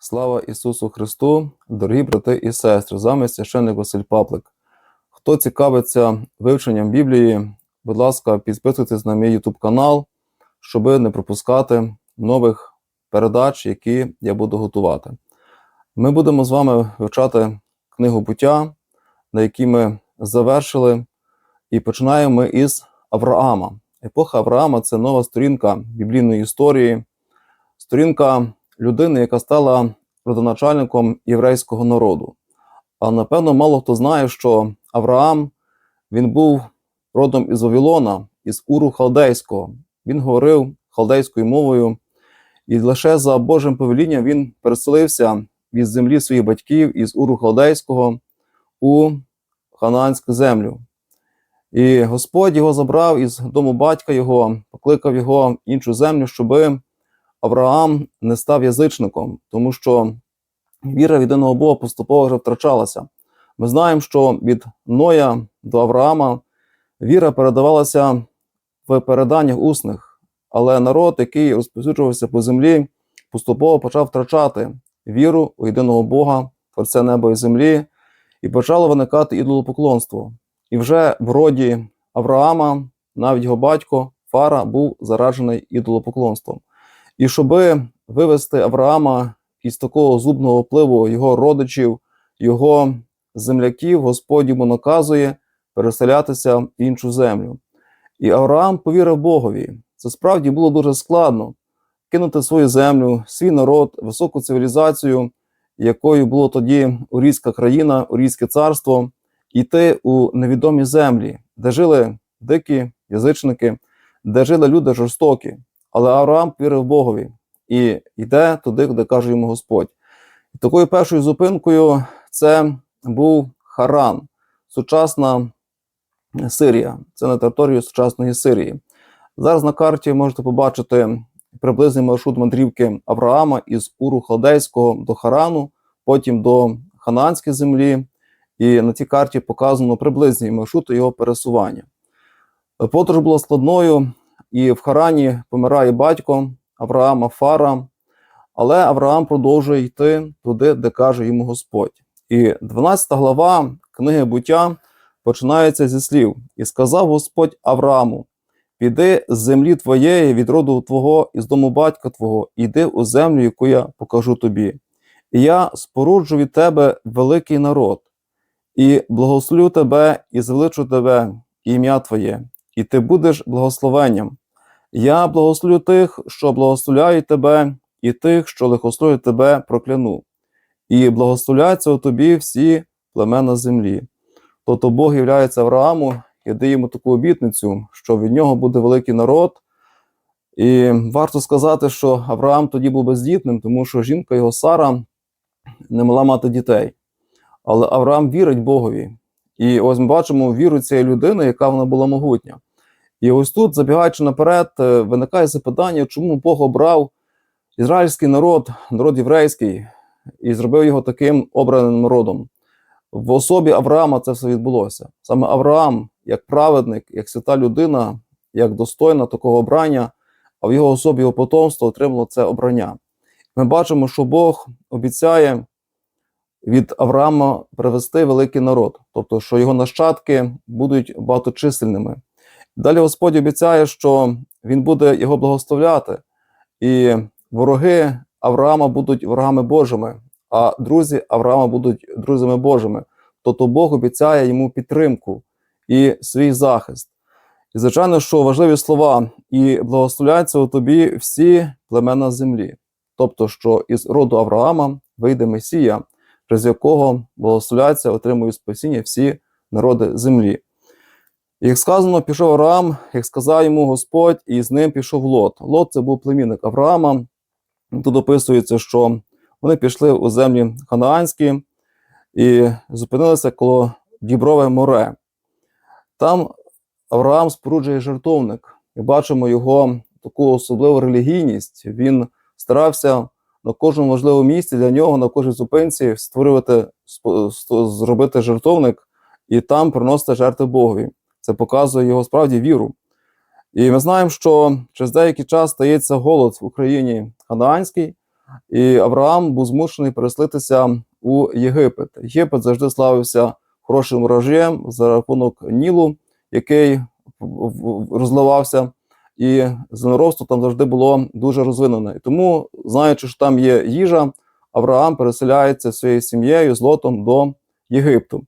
Слава Ісусу Христу, дорогі брати і сестри, з вами священник Василь Паплик. Хто цікавиться вивченням Біблії, будь ласка, підписуйтесь на мій YouTube канал, щоб не пропускати нових передач, які я буду готувати. Ми будемо з вами вивчати книгу буття, на якій ми завершили, і починаємо ми із Авраама. Епоха Авраама це нова сторінка біблійної історії, сторінка людини, яка стала родоначальником єврейського народу. А напевно, мало хто знає, що Авраам він був родом із Вавилона, із Уру Халдейського. Він говорив халдейською мовою, і лише за Божим повелінням він переселився від землі своїх батьків із Уру Халдейського у Ханаанську землю. І Господь його забрав із дому батька його, покликав його в іншу землю, щоби Авраам не став язичником, тому що віра в єдиного Бога поступово вже втрачалася. Ми знаємо, що від Ноя до Авраама віра передавалася в переданнях усних, але народ, який розповсюджувався по землі, поступово почав втрачати віру у єдиного Бога, Творця неба і землі, і почало виникати ідолопоклонство. І вже в роді Авраама, навіть його батько Фара, був заражений ідолопоклонством. І щоби вивести Авраама із такого зубного впливу його родичів, його земляків, Господь йому наказує переселятися в іншу землю. І Авраам повірив Богові. Це справді було дуже складно кинути свою землю, свій народ, високу цивілізацію, якою було тоді Урійська країна, Урійське царство, йти у невідомі землі, де жили дикі язичники, де жили люди жорстокі. Але Авраам вірив Богові і йде туди, де каже йому Господь. І такою першою зупинкою це був Харан, сучасна Сирія. Це на території сучасної Сирії. Зараз на карті можете побачити приблизний маршрут мандрівки Авраама із Уру Халдейського до Харану, потім до Ханаанської землі. І на цій карті показано приблизний маршрут його пересування. Подорож була складною, і в Харані помирає батько Авраама Фара, але Авраам продовжує йти туди, де каже йому Господь. І 12 глава книги буття починається зі слів: І сказав Господь Аврааму: Піди з землі твоєї, від роду твого і з дому батька твого, іди у землю, яку я покажу тобі. І я споруджу від тебе великий народ, і благословлю тебе, і звеличу тебе, ім'я Твоє, і ти будеш благословенням. Я благословлю тих, що благословляють тебе, і тих, що лихословлюють тебе, прокляну, і благословляться у тобі всі племена землі. Тобто Бог являється Аврааму і дає йому таку обітницю, що від нього буде великий народ. І варто сказати, що Авраам тоді був бездітним, тому що жінка його Сара не могла мати дітей. Але Авраам вірить Богові. І ось ми бачимо віру цієї людини, яка вона була могутня. І ось тут, забігаючи наперед, е, виникає запитання, чому Бог обрав ізраїльський народ, народ єврейський, і зробив його таким обраним народом. В особі Авраама це все відбулося. Саме Авраам, як праведник, як свята людина, як достойна такого обрання, а в його особі його потомство отримало це обрання. Ми бачимо, що Бог обіцяє від Авраама привести великий народ, тобто, що його нащадки будуть багаточисельними. Далі Господь обіцяє, що Він буде його благословляти, і вороги Авраама будуть ворогами Божими, а друзі Авраама будуть друзями Божими. Тобто Бог обіцяє йому підтримку і свій захист. І, звичайно, що важливі слова, і благословляються у тобі всі племена землі. Тобто, що із роду Авраама вийде Месія, через якого благословляються, отримують спасіння всі народи землі. Як сказано, пішов Авраам, як сказав йому Господь, і з ним пішов Лот. Лот це був племінник Авраама. Тут описується, що вони пішли у землі Ханаанські і зупинилися коло Діброве море. Там Авраам споруджує жертовник, і бачимо його таку особливу релігійність. Він старався на кожному важливому місці для нього, на кожній зупинці створювати, зробити жертовник і там приносити жертви Богові. Це показує його справді віру. І ми знаємо, що через деякий час стається голод в Україні ханаанський, і Авраам був змушений переселитися у Єгипет. Єгипет завжди славився хорошим врожаєм за рахунок Нілу, який розливався, і землеробство там завжди було дуже розвинене. І тому, знаючи, що там є їжа, Авраам переселяється своєю сім'єю з лотом до Єгипту.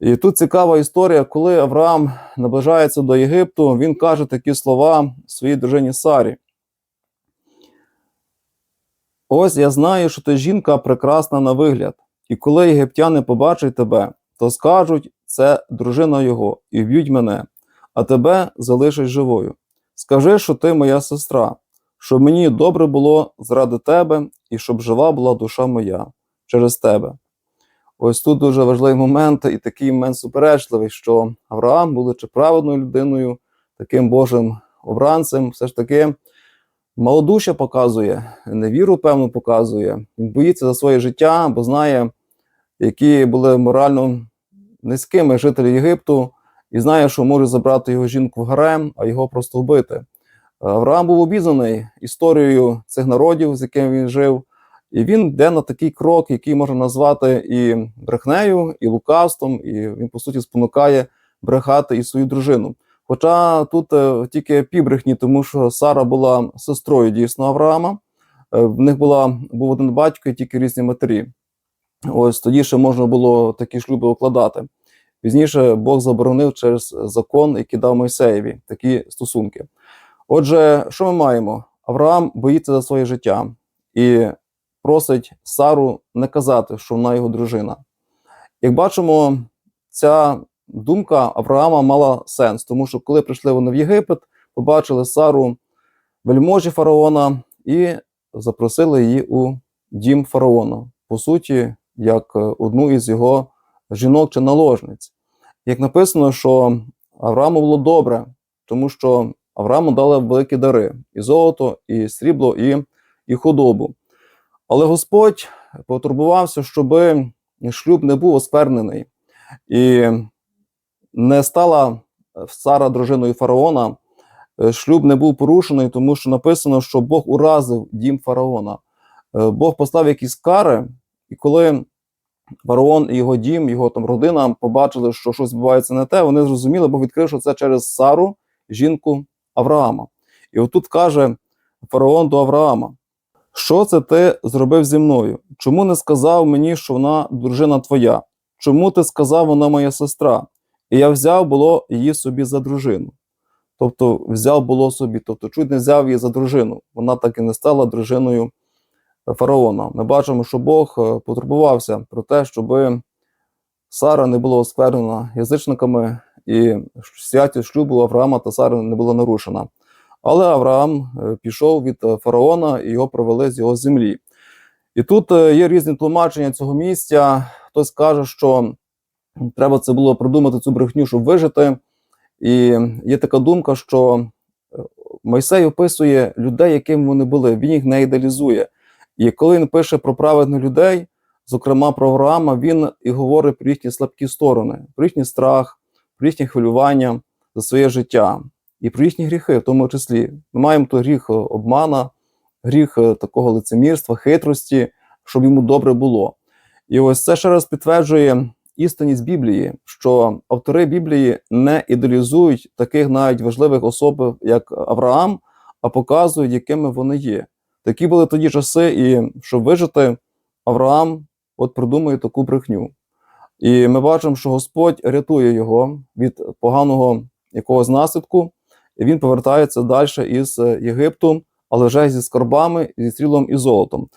І тут цікава історія, коли Авраам наближається до Єгипту, він каже такі слова своїй дружині Сарі. Ось я знаю, що ти жінка прекрасна на вигляд, і коли єгиптяни побачать тебе, то скажуть, це дружина його, і вб'ють мене, а тебе залишать живою. Скажи, що ти моя сестра, щоб мені добре було заради тебе, і щоб жива була душа моя через тебе. Ось тут дуже важливий момент, і такий момент суперечливий, що Авраам, будучи праведною людиною, таким Божим обранцем, все ж таки малодушя показує, невіру, певно, показує. Він боїться за своє життя, бо знає, які були морально низькими жителі Єгипту, і знає, що може забрати його жінку в гарем, а його просто вбити. Авраам був обізнаний історією цих народів, з якими він жив, і він йде на такий крок, який можна назвати і брехнею, і лукавством, і він, по суті, спонукає брехати і свою дружину. Хоча тут е, тільки півбрехні, тому що Сара була сестрою дійсно Авраама. Е, в них була був один батько і тільки різні матері. Ось тоді ще можна було такі шлюби укладати. Пізніше Бог заборонив через закон, який дав Мойсеєві такі стосунки. Отже, що ми маємо? Авраам боїться за своє життя і просить Сару не казати, що вона його дружина. Як бачимо, ця думка Авраама мала сенс, тому що коли прийшли вони в Єгипет, побачили Сару вельможі фараона і запросили її у дім фараона, по суті, як е, одну із його жінок чи наложниць. Як написано, що Аврааму було добре, тому що Аврааму дали великі дари: і золото, і срібло, і, і худобу. Але Господь потурбувався, щоб шлюб не був осквернений, і не стала Сара дружиною фараона. Е, Шлюб не був порушений, тому що написано, що Бог уразив дім фараона. Е, Бог послав якісь кари, і коли фараон і його дім, його там родина побачили, що щось відбувається не те, вони зрозуміли, Бог відкрив, що це через Сару, жінку Авраама. І отут каже фараон до Авраама: Що це ти зробив зі мною? Чому не сказав мені, що вона дружина твоя? Чому ти сказав, вона моя сестра? І я взяв було її собі за дружину. Тобто взяв було собі, тобто чуть не взяв її за дружину. Вона так і не стала дружиною фараона. Ми бачимо, що Бог е, потурбувався про те, щоб Сара не була осквернена язичниками, і святість шлюбу Авраама та Сари не була нарушена. Але Авраам е, пішов від е, фараона і його провели з його землі. І тут е, є різні тлумачення цього місця. Хтось каже, що треба це було придумати цю брехню, щоб вижити. І є така думка, що Мойсей описує людей, якими вони були. Він їх не ідеалізує. І коли він пише про праведних людей, зокрема про Авраама, він і говорить про їхні слабкі сторони, про їхній страх, про їхнє хвилювання за своє життя і про їхні гріхи, в тому числі. Ми маємо той гріх е, обмана, гріх е, такого лицемірства, хитрості, щоб йому добре було. І ось це ще раз підтверджує істинність Біблії, що автори Біблії не ідеалізують таких навіть важливих особ, як Авраам, а показують, якими вони є. Такі були тоді часи, і щоб вижити, Авраам от придумує таку брехню. І ми бачимо, що Господь рятує його від поганого якогось наслідку, і він повертається далі із Єгипту, але вже зі скарбами, зі стрілом і золотом.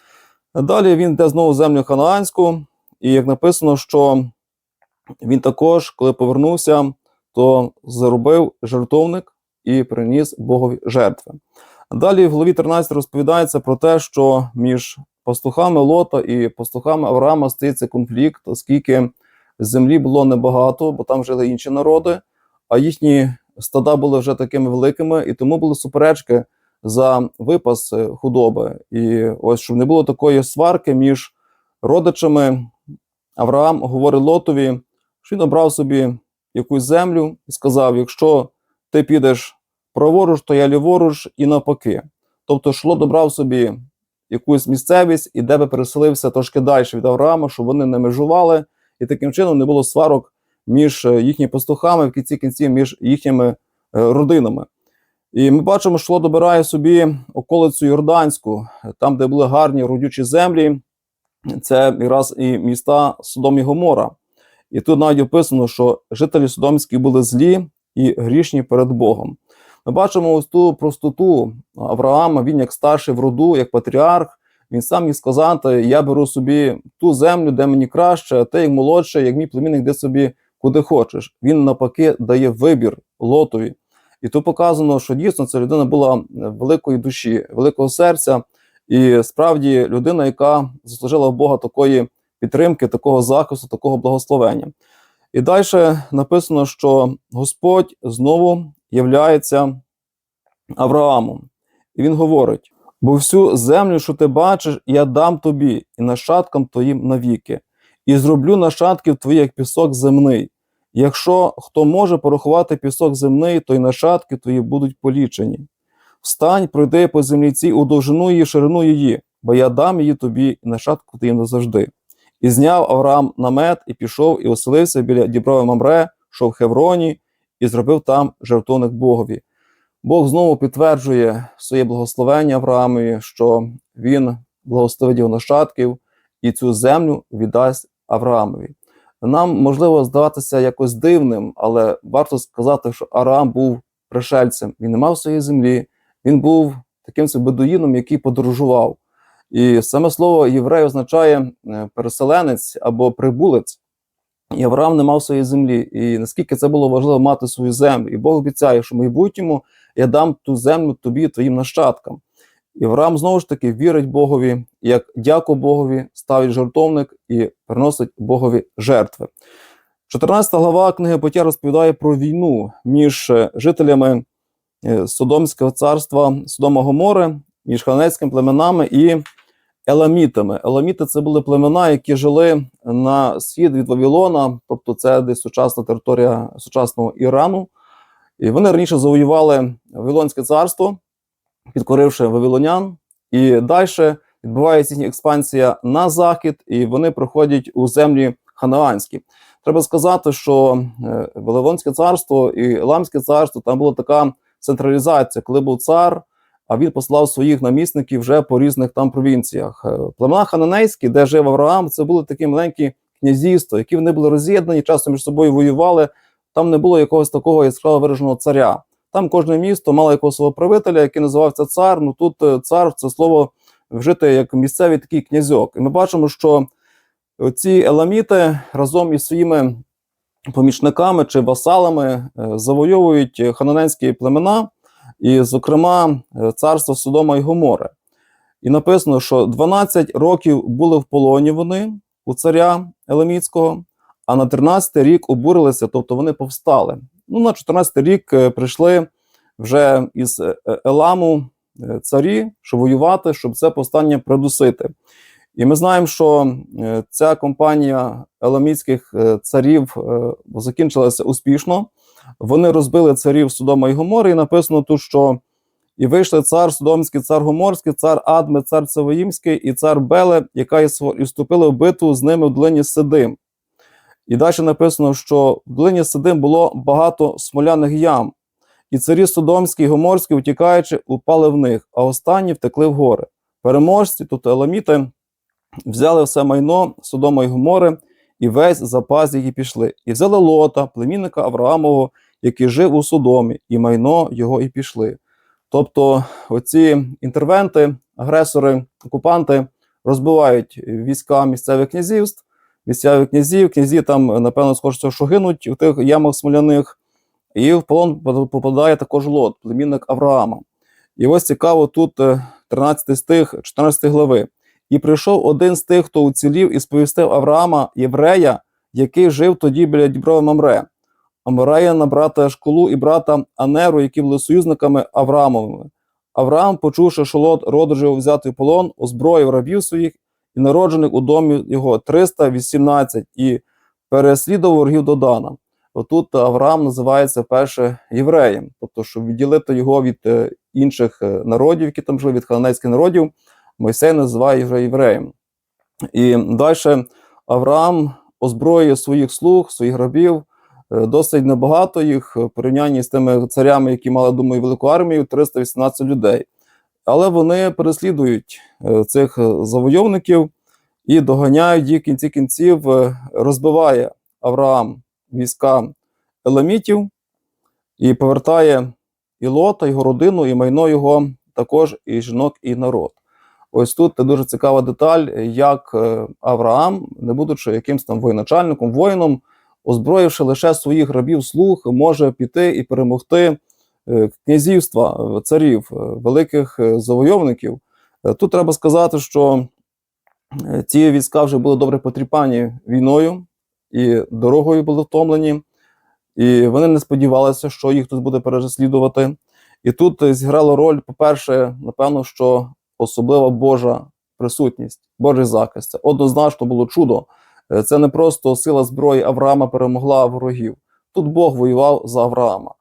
Далі він йде знову в землю ханаанську, і як написано, що він також, коли повернувся, то заробив жертовник і приніс Богові жертви. Далі в главі 13 розповідається про те, що між пастухами Лота і пастухами Авраама стається конфлікт, оскільки землі було небагато, бо там жили інші народи, а їхні стада були вже такими великими, і тому були суперечки за випас е, худоби. І ось щоб не було такої сварки між родичами, Авраам говорить Лотові, що він обрав собі якусь землю і сказав: якщо ти підеш праворуч, то я ліворуч і навпаки. Тобто, Шло добрав собі якусь місцевість і де би переселився трошки далі від Авраама, щоб вони не межували, і таким чином не було сварок між е, їхніми пастухами, в кінці кінців між їхніми е, родинами. І ми бачимо, що Лот обирає собі околицю Йорданську, там, де були гарні родючі землі, це якраз і міста Содом і Гомора. І тут навіть описано, що жителі Содомські були злі і грішні перед Богом. Ми бачимо ось ту простоту Авраама, він як старший в роду, як патріарх, він сам міг сказати: Я беру собі ту землю, де мені краще, а ти як молодший, як мій племінник, де собі куди хочеш. Він навпаки дає вибір лотові. І тут показано, що дійсно ця людина була великої душі, великого серця, і справді людина, яка заслужила в Бога такої підтримки, такого захисту, такого благословення. І далі написано, що Господь знову являється Авраамом. І він говорить: бо всю землю, що ти бачиш, я дам тобі і нащадкам твоїм навіки, і зроблю нащадків твоїх як пісок земний. Якщо хто може порахувати пісок земний, то й нащадки твої будуть полічені. Встань, пройди по землі цій у довжину її, ширину її, бо я дам її тобі і нащадку твоїм назавжди. І зняв Авраам намет, і пішов, і оселився біля Діброви Мамре, що в Хевроні, і зробив там жертовник Богові. Бог знову підтверджує своє благословення Авраамові, що він благословить його нащадків і цю землю віддасть Авраамові. Нам можливо здаватися якось дивним, але варто сказати, що Авраам був пришельцем. Він не мав своєї землі, він був таким бедуїном, який подорожував. І саме слово єврей означає е, переселенець або прибулець. Авраам не мав своєї землі. І наскільки це було важливо мати свою землю. І Бог обіцяє, що в майбутньому я дам ту землю тобі, твоїм нащадкам. І Авраам знову ж таки вірить Богові, як дяку Богові, ставить жертовник і приносить Богові жертви. 14 глава книги Буття розповідає про війну між е, жителями е, Содомського царства Содома Гомори, між ханецькими племенами і еламітами. Еламіти це були племена, які жили на схід від Вавилона, тобто це десь сучасна територія сучасного Ірану. І вони раніше завоювали Вавилонське царство, підкоривши вавилонян, і далі відбувається їхня експансія на захід, і вони проходять у землі ханаанські. Треба сказати, що е, Вавилонське царство і Еламське царство там була така централізація, коли був цар, а він послав своїх намісників вже по різних там провінціях. Е, Племена хананейські, де жив Авраам, це були такі маленькі князівства, які вони були роз'єднані, часто між собою воювали. Там не було якогось такого яскраво вираженого царя. Там кожне місто мало якогось свого правителя, який називався цар. Ну тут е, цар це слово вжите як місцевий такий князьок. І ми бачимо, що ці еламіти разом із своїми помічниками чи васалами е, завойовують хананенські племена, і, зокрема, е, царство Содома і Гомори. І написано, що 12 років були в полоні вони у царя Еламітського, а на 13 рік обурилися, тобто вони повстали. Ну, на 14 рік е, прийшли вже із е, Еламу е, царі, щоб воювати, щоб це повстання придусити. І ми знаємо, що ця компанія еламітських царів закінчилася успішно. Вони розбили царів Содома і Гомори, і написано тут, що і вийшли цар Содомський, цар Гоморський, цар Адме, цар Цавоїмський і цар Беле, яка і вступили в битву з ними в долині Сидим. І далі написано, що в долині Сидим було багато смоляних ям, і царі Содомські і Гоморські, утікаючи, упали в них, а останні втекли в гори. Переможці, тобто еламіти, взяли все майно Содома і Гомори, і весь запас і пішли. І взяли Лота, племінника Авраамового, який жив у Содомі, і майно його і пішли. Тобто, оці інтервенти, агресори, окупанти розбивають війська місцевих князівств, місцевих князів, князі там, напевно, схоже, що гинуть у тих ямах смоляних, і в полон попадає також Лот, племінник Авраама. І ось цікаво, тут е, 13 стих 14 глави. І прийшов один з тих, хто уцілів, і сповістив Авраама, єврея, який жив тоді біля Діброви Мамре, Амараїна, брата Школу і брата Анеру, які були союзниками Авраамовими. Авраам, почувши, що Лот роду його взяти полон, озброїв рабів своїх і народжених у домі його 318 і переслідував ворогів до Дана. Отут Авраам називається перше євреєм, тобто, щоб відділити його від е, інших е, народів, які там жили, від хананейських народів, Мойсей називає вже євреєм. І далі Авраам озброює своїх слуг, своїх рабів. е, Досить небагато їх в порівнянні з тими царями, які мали, думаю, велику армію 318 людей. Але вони переслідують е, цих е, завойовників і доганяють їх в кінці кінців, е, розбиває Авраам війська еламітів і повертає і Лота, його родину, і майно його, також і жінок, і народ. Ось тут дуже цікава деталь, як Авраам, не будучи якимсь там воєначальником, воїном, озброївши лише своїх рабів слуг, може піти і перемогти князівства, е, царів, е, великих е, завойовників. Е, Тут треба сказати, що е, ці війська вже були добре потріпані війною і дорогою були втомлені, і вони не сподівалися, що їх тут буде переслідувати. І тут е, зіграло роль, по-перше, напевно, що особлива Божа присутність, Божий захист. Це однозначно було чудо. Е, Це не просто сила зброї Авраама перемогла ворогів. Тут Бог воював за Авраама.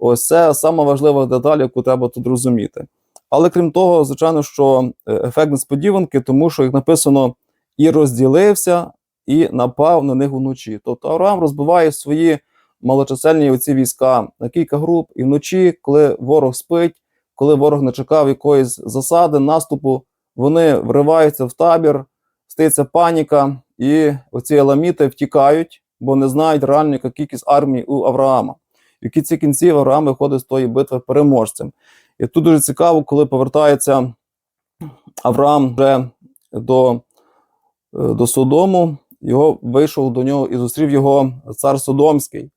Ось це сама важлива деталь, яку треба тут розуміти. Але крім того, звичайно, що е, ефект несподіванки, тому що як написано, і розділився, і напав на них вночі. Тобто Авраам розбиває свої малочисельні оці війська на кілька груп, і вночі, коли ворог спить, коли ворог не чекав якоїсь засади, наступу, вони вриваються в табір, стається паніка, і оці еламіти втікають, бо не знають реально, кількість армії у Авраама. В кінці кінців Авраам виходить з тої битви переможцем. І тут дуже цікаво, коли повертається Авраам вже до, е, до Содому, його вийшов до нього і зустрів його цар Содомський.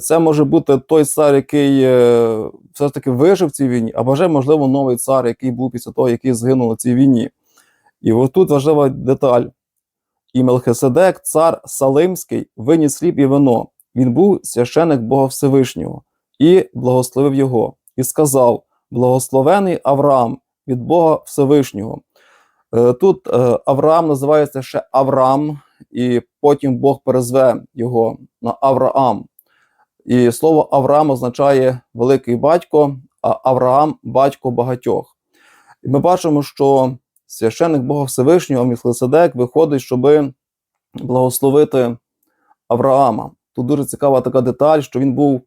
Це може бути той цар, який е, все ж таки вижив в цій війні, або вже, можливо, новий цар, який був після того, який загинув у цій війні. І от тут важлива деталь. І Мелхиседек, цар Салимський, виніс хліб і вино. Він був священик Бога Всевишнього і благословив його, і сказав: Благословений Авраам від Бога Всевишнього. Е, Тут е, Авраам називається ще Авраам, і потім Бог перезве його на Авраам. І слово Авраам означає великий батько, а Авраам батько багатьох. І ми бачимо, що священник Бога Всевишнього Міфлеседек виходить, щоб благословити Авраама. Тут дуже цікава така деталь, що він був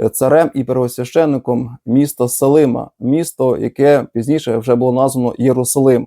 е, царем і первосвященником міста Салима, місто, яке пізніше вже було названо Єрусалим.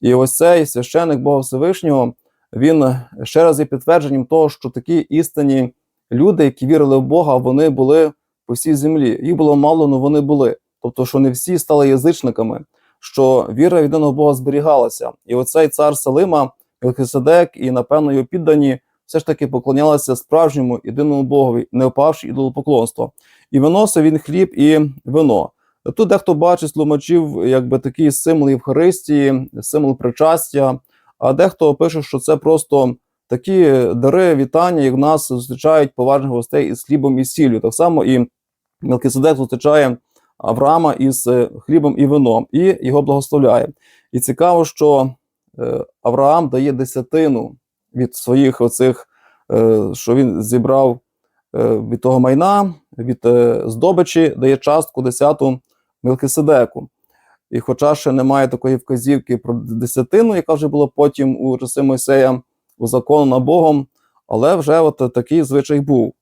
І ось цей священник Бога Всевишнього, він ще раз є підтвердженням того, що такі істинні люди, які вірили в Бога, вони були по всій землі. Їх було мало, але вони були. Тобто, що не всі стали язичниками, що віра в єдиного Бога зберігалася. І оцей цар Салима, Мелхиседек і, напевно, його піддані все ж таки поклонялися справжньому єдиному Богові, не впавши ідолопоклонство. І виносив він хліб і вино. Тут дехто бачить тлумачів, якби такий символ Євхаристії, символ причастя, а дехто пише, що це просто такі дари, вітання, як в нас зустрічають поважних гостей із хлібом і сіллю. Так само і Мелкиседек зустрічає Авраама із е, хлібом і вином і його благословляє. І цікаво, що е, Авраам дає десятину від своїх оцих, е, що він зібрав е, від того майна, від е, здобичі, дає частку десяту Мелкиседеку. І хоча ще немає такої вказівки про десятину, яка вже була потім у часи Мойсея узаконена Богом, але вже от такий звичай був.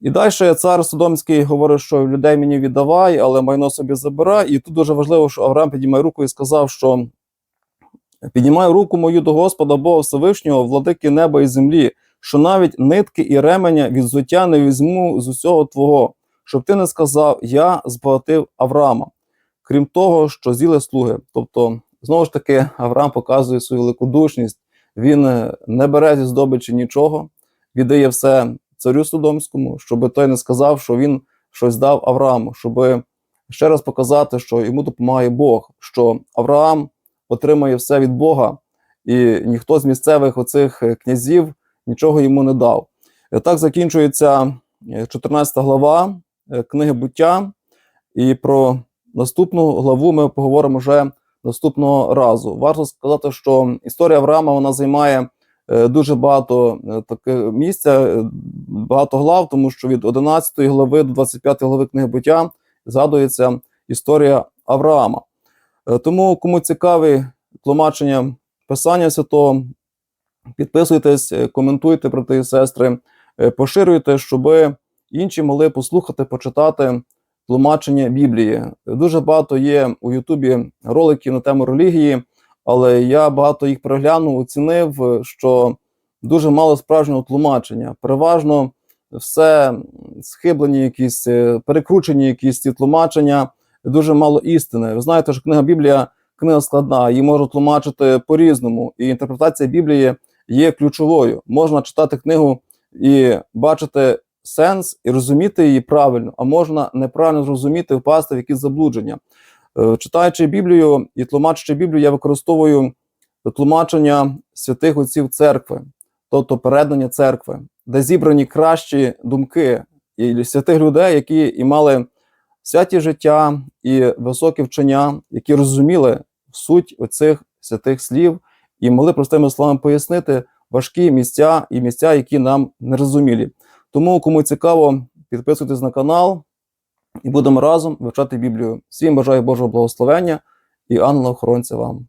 І далі цар Содомський говорить, що людей мені віддавай, але майно собі забирай. І тут дуже важливо, що Авраам піднімає руку і сказав, що піднімаю руку мою до Господа Бога Всевишнього, владики неба і землі, що навіть нитки і ременя від взуття не візьму з усього твого, щоб ти не сказав, я збагатив Авраама. Крім того, що з'їли слуги. Тобто, знову ж таки, Авраам показує свою великодушність, він е, не бере зі здобичі нічого, віддає все царю Содомському, щоб той не сказав, що він щось дав Аврааму, щоб ще раз показати, що йому допомагає Бог, що Авраам отримує все від Бога, і ніхто з місцевих оцих е, князів нічого йому не дав. Так закінчується е, 14 глава е, книги буття, і про наступну главу ми поговоримо вже наступного разу. Варто сказати, що історія Авраама вона займає е, дуже багато е, таке місця, е, багато глав, тому що від 11 глави до 25 глави книги буття згадується історія Авраама. Е, Тому, кому цікаві тлумачення Писання Святого. Підписуйтесь, е, коментуйте, брати і сестри, е, поширюйте, щоб інші могли послухати, почитати тлумачення Біблії. Дуже багато є у Ютубі роликів на тему релігії, але я багато їх переглянув, оцінив, що дуже мало справжнього тлумачення. Переважно все схиблені, якісь перекручені якісь ці тлумачення, дуже мало істини. Ви знаєте, що книга Біблія книга складна, її можна тлумачити по-різному, і інтерпретація Біблії є ключовою. Можна читати книгу і бачити сенс і розуміти її правильно, а можна неправильно зрозуміти, впасти в якісь заблудження. Е, Читаючи Біблію і тлумачачи Біблію, я використовую тлумачення святих отців церкви, тобто передання церкви, де зібрані кращі думки і святих людей, які і мали святі життя і високі вчення, які розуміли суть оцих святих слів і могли простими словами пояснити важкі місця і місця, які нам нерозумілі. Тому, кому цікаво, підписуйтесь на канал і будемо разом вивчати Біблію. Всім бажаю Божого благословення і ангела-охоронця вам.